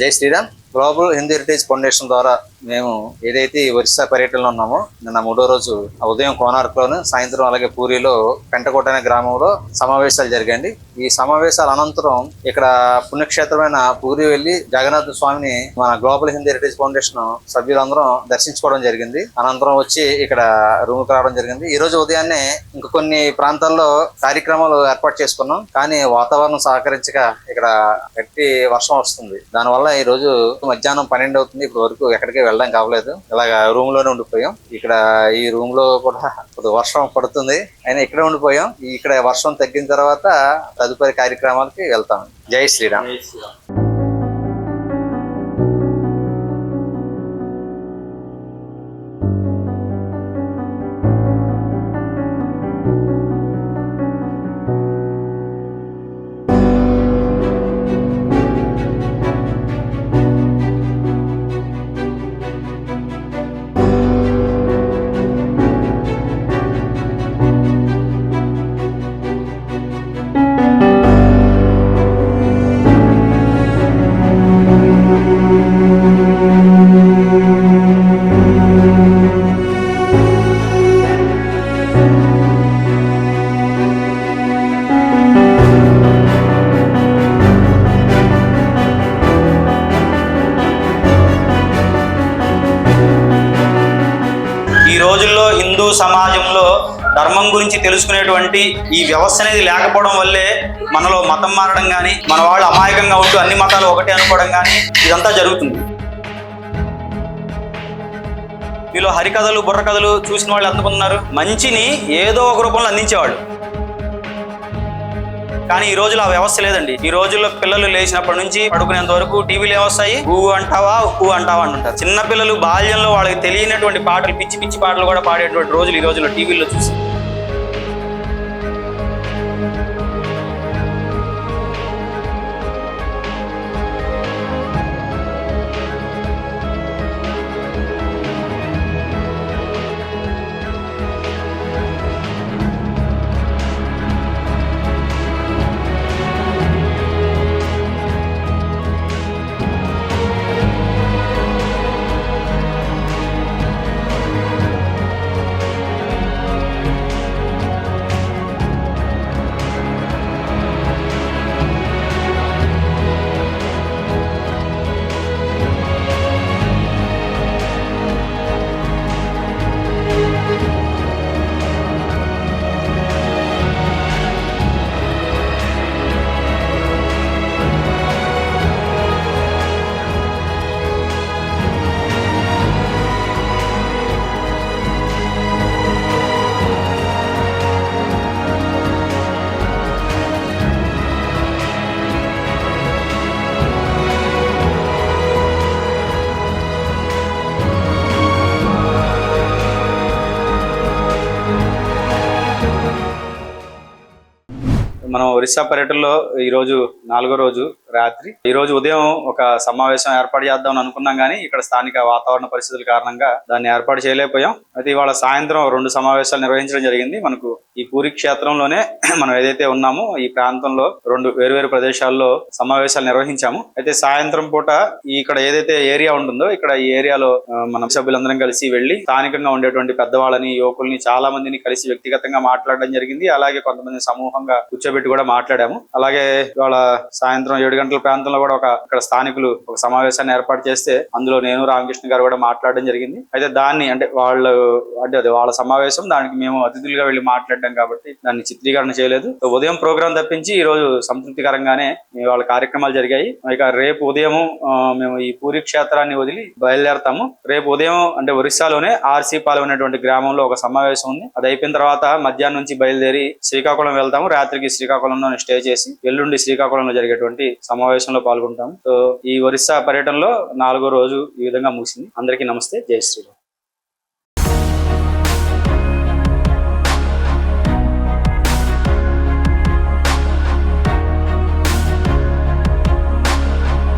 జై Sriram Global Hindu Heritage Foundation ద్వారా మేము ఏదైతే ఈ ఒరిస్సా పర్యటనలో ఉన్నామో నిన్న మూడో రోజు ఉదయం కోనార్క్లోను సాయంత్రం అలాగే పూరిలో పెంటకోట అనే గ్రామంలో సమావేశాలు జరిగాయండి. ఈ సమావేశాల అనంతరం ఇక్కడ పుణ్యక్షేత్రమైన పూరి వెళ్ళి జగన్నాథ స్వామిని మన గ్లోబల్ హిందీ హెరిటేజ్ ఫౌండేషన్ సభ్యులందరం దర్శించుకోవడం జరిగింది. అనంతరం వచ్చి ఇక్కడ రూమ్కి రావడం జరిగింది. ఈ రోజు ఉదయాన్నే ఇంక కొన్ని ప్రాంతాల్లో కార్యక్రమాలు ఏర్పాటు చేసుకున్నాం. కానీ వాతావరణం సహకరించక ఇక్కడ గట్టి వర్షం వస్తుంది. దానివల్ల ఈ రోజు మధ్యాహ్నం పన్నెండు అవుతుంది. ఇప్పటి వరకు ఎక్కడికి వెళ్ళడం కావలేదు. ఇలాగ రూమ్లోనే ఉండిపోయాం. ఇక్కడ ఈ రూమ్లో కూడా కొద్దిగా వర్షం పడుతుంది. అయినా ఇక్కడే ఉండిపోయాం. ఇక్కడ వర్షం తగ్గిన తర్వాత తదుపరి కార్యక్రమాలకి వెళ్తాం. జై శ్రీరామ్. హిందూ సమాజంలో ధర్మం గురించి తెలుసుకునేటువంటి ఈ వ్యవస్థ అనేది లేకపోవడం వల్లే మనలో మతం మారడం కానీ మన వాళ్ళు అమాయకంగా ఉంటూ అన్ని మతాలు ఒకటే అనుకోవడం కానీ ఇదంతా జరుగుతుంది. మీలో హరికథలు బుర్రకథలు చూసిన వాళ్ళు ఎంతమంది ఉన్నారు? మంచిని ఏదో ఒక రూపంలో అందించేవాళ్ళు. కానీ ఈ రోజులో ఆ వ్యవస్థ లేదండి. ఈ రోజుల్లో పిల్లలు లేచినప్పటి నుంచి పడుకునేంత వరకు టీవీలు ఏమొస్తాయి ఊ అంటావా ఊ అంటావా అంటుంటారు. చిన్న పిల్లలు బాల్యంలో వాళ్ళకి తెలియనటువంటి పాటలు పిచ్చి పిచ్చి పాటలు కూడా పాడేటువంటి రోజులు ఈ రోజుల్లో టీవీలో చూసి. మనం ఒరిస్సా పర్యటనలో ఈరోజు నాలుగో రోజు రాత్రి. ఈ రోజు ఉదయం ఒక సమావేశం ఏర్పాటు చేద్దాం అనుకున్నాం కానీ ఇక్కడ స్థానిక వాతావరణ పరిస్థితుల కారణంగా దాన్ని ఏర్పాటు చేయలేకపోయాం. అయితే ఇవాళ సాయంత్రం రెండు సమావేశాలు నిర్వహించడం జరిగింది. మనకు ఈ పూరి క్షేత్రంలోనే మనం ఏదైతే ఉన్నామో ఈ ప్రాంతంలో రెండు వేరువేరు ప్రదేశాల్లో సమావేశాలు నిర్వహించాము. అయితే సాయంత్రం పూట ఇక్కడ ఏదైతే ఏరియా ఉంటుందో ఇక్కడ ఈ ఏరియాలో ఆ, మన సభ్యులందరం కలిసి వెళ్ళి స్థానికంగా ఉండేటువంటి పెద్దవాళ్ళని యువకుల్ని చాలా మందిని కలిసి వ్యక్తిగతంగా మాట్లాడడం జరిగింది. అలాగే కొంతమంది సమూహంగా కూర్చోబెట్టి కూడా మాట్లాడాము. అలాగే ఇవాళ సాయంత్రం ఏడు గంటల ప్రాంతంలో కూడా ఒక ఇక్కడ స్థానికులు ఒక సమావేశాన్ని ఏర్పాటు చేస్తే అందులో నేను రామకృష్ణ గారు కూడా మాట్లాడడం జరిగింది. అయితే దాన్ని అంటే వాళ్ళు అంటే అది వాళ్ళ సమావేశం దానికి మేము అతిథులుగా వెళ్ళి మాట్లాడడం కాబట్టి దాన్ని చిత్రీకరణ చేయలేదు. ఉదయం ప్రోగ్రాం తప్పించి ఈ రోజు సంతృప్తికరంగానే వాళ్ళ కార్యక్రమాలు జరిగాయి. ఇక రేపు ఉదయం మేము ఈ పూరి క్షేత్రాన్ని వదిలి బయలుదేరతాము. రేపు ఉదయం అంటే ఒరిస్సాలోనే ఆర్సీపాలెం అనేటువంటి గ్రామంలో ఒక సమావేశం ఉంది. అది అయిపోయిన తర్వాత మధ్యాహ్నం నుంచి బయలుదేరి శ్రీకాకుళం వెళ్తాము. రాత్రికి శ్రీకాకుళంలో స్టే చేసి ఎల్లుండి శ్రీకాకుళంలో జరిగేటువంటి సమావేశంలో పాల్గొంటాం సో ఈ ఒరిస్సా పర్యటనలో నాలుగో రోజు ఈ విధంగా ముగిసింది. అందరికీ నమస్తే. జై శ్రీరామ్.